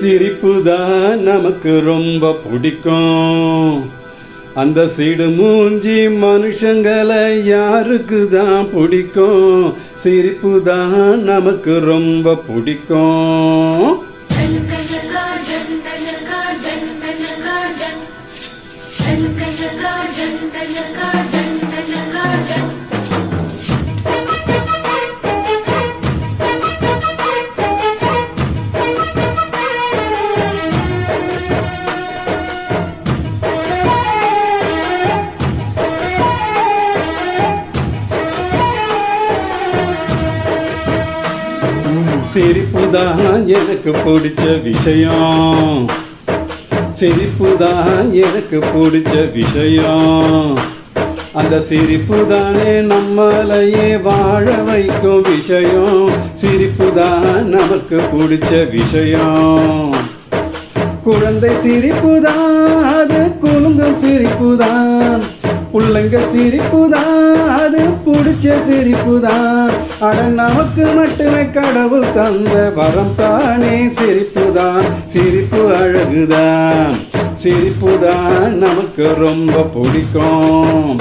சிரிப்பு தான் நமக்கு ரொம்ப பிடிக்கும் அந்த சிடு மூஞ்சி மனுஷங்களை யாருக்கு தான் பிடிக்கும் சிரிப்பு தான் நமக்கு ரொம்ப பிடிக்கும் சிரிப்பு தான் எனக்கு பிடிச்ச விஷயம். சிரிப்பு தான் எனக்கு பிடிச்ச விஷயம். அந்த சிரிப்பு தானே நம்மளையே வாழ வைக்கும் விஷயம். சிரிப்பு தான் நமக்கு பிடிச்ச விஷயம். குழந்தை சிரிப்பு தான் அது குலுங்கும் சிரிப்பு தான் பிள்ளைங்க சிரிப்புதான் அது பிடிச்ச சிரிப்பு தான் அட நமக்கு மட்டுமே கடவுள் தந்த வரம் தானே சிரிப்பு தான் சிரிப்பு அழகுதான் சிரிப்பு தான் நமக்கு ரொம்ப பிடிக்கும்.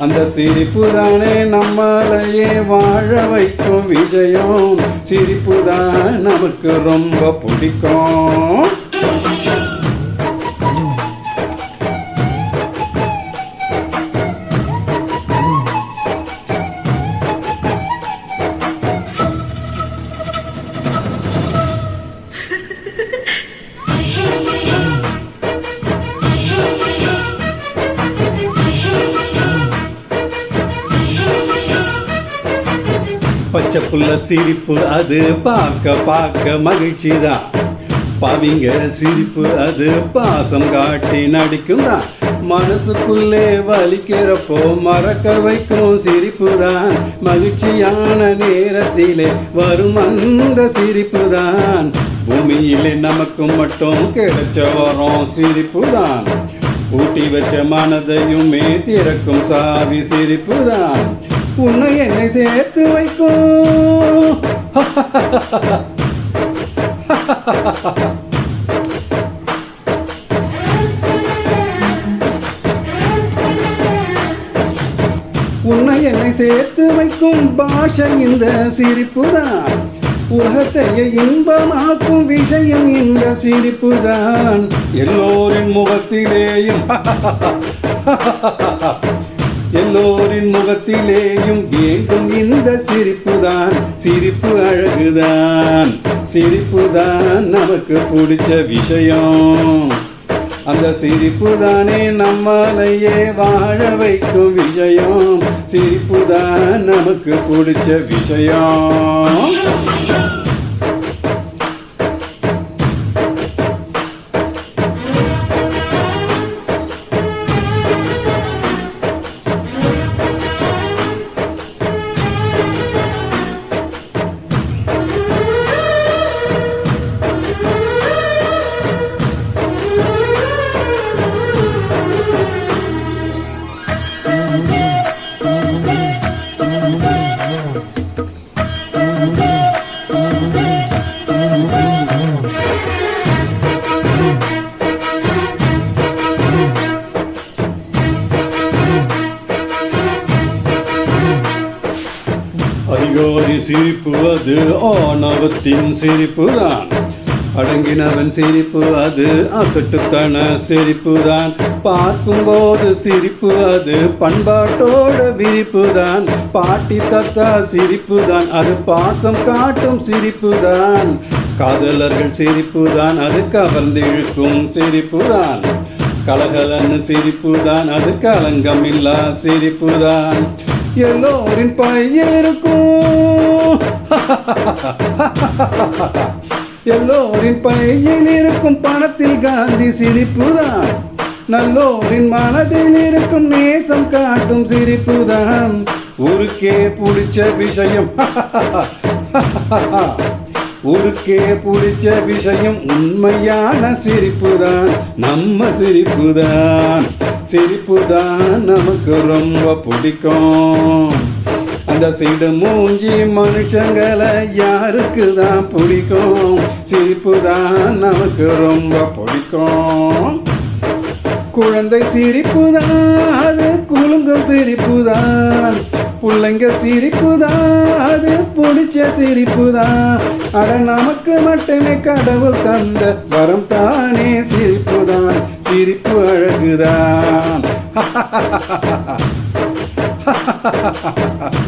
அந்த சிரிப்பு தானே நம்மளையே வாழ வைக்கும் விஜயம். சிரிப்பு தான் நமக்கு ரொம்ப பிடிக்கும். பச்சைப்புள்ள சிரிப்பு அது பார்க்க பார்க்க மகிழ்ச்சி தான் பவிங்க சிரிப்பு அது பாசம் காட்டி நடிக்கும் தான் மனசுக்குள்ளே வலிக்கிறப்போ மறக்க வைக்கும் சிரிப்பு தான் மகிழ்ச்சியான நேரத்திலே வரும் அந்த சிரிப்பு தான் பூமியிலே நமக்கு மட்டும் கிடைச்ச வரும் சிரிப்பு தான் பூட்டி வச்ச மனதையுமே திறக்கும் சாவி சிரிப்பு தான் உன்னை என்னை சேர்த்து வைக்கும். உன்னை என்னை சேர்த்து வைக்கும் பாஷை இந்த சிரிப்புதான். உலகத்தையே இன்பமாக்கும் விஷயம் இந்த சிரிப்புதான். எல்லோரின் முகத்திலேயும் எல்லோரின் முகத்திலேயும் வேண்டும் இந்த சிரிப்புதான். சிரிப்பு அழகுதான். சிரிப்புதான் நமக்கு பிடிச்ச விஷயம். அந்த சிரிப்பு தானே நம்மளையே வாழ வைக்கும் விஷயம். சிரிப்பு தான் நமக்கு பிடிச்ச விஷயம். சிரிப்பு அது. ஆணவத்தின் சிரிப்பு தான். அடங்கினவன் சிரிப்பு அது. அசட்டுத்தன சிரிப்பு தான். பார்க்கும்போது சிரிப்பு அது. பண்பாட்டோட விரிப்பு தான். பாட்டி தத்தா சிரிப்பு தான். அது பாசம் காட்டும் சிரிப்பு தான். காதலர்கள் சிரிப்பு தான். அது கவர்ந்து இழுக்கும் சிரிப்பு தான். கலகலன்னு சிரிப்பு தான். அது கலங்கம் இல்லா சிரிப்பு தான். எல்லோரின் பையில் இருக்கும் எல்லோரின் பையில் இருக்கும் பணத்தில் காந்தி சிரிப்புதான். நல்லோரின் மனதில் இருக்கும் நேசம் காட்டும் சிரிப்புதான். ஊருக்கே பிடிச்ச விஷயம். ஊருக்கே பிடிச்ச விஷயம் உண்மையான சிரிப்புதான். நம்ம சிரிப்புதான். சிரிப்புதான் நமக்கு ரொம்ப பிடிக்கும். இந்த சிடு மூஞ்சி மனுஷங்களை யாருக்கு தான் பிடிக்கும்? சிரிப்பு தான் நமக்கு ரொம்ப பிடிக்கும். குழந்தை சிரிப்பு தான் அது குலுங்கும் சிரிப்பு தான் பிள்ளைங்க சிரிப்பு தான் அது பிடிச்ச சிரிப்பு தான் அட நமக்கு மட்டுமே கடவுள் தந்த வரம் தானே சிரிப்பு தான் சிரிப்பு அழகுதான். ha ha ha ha ha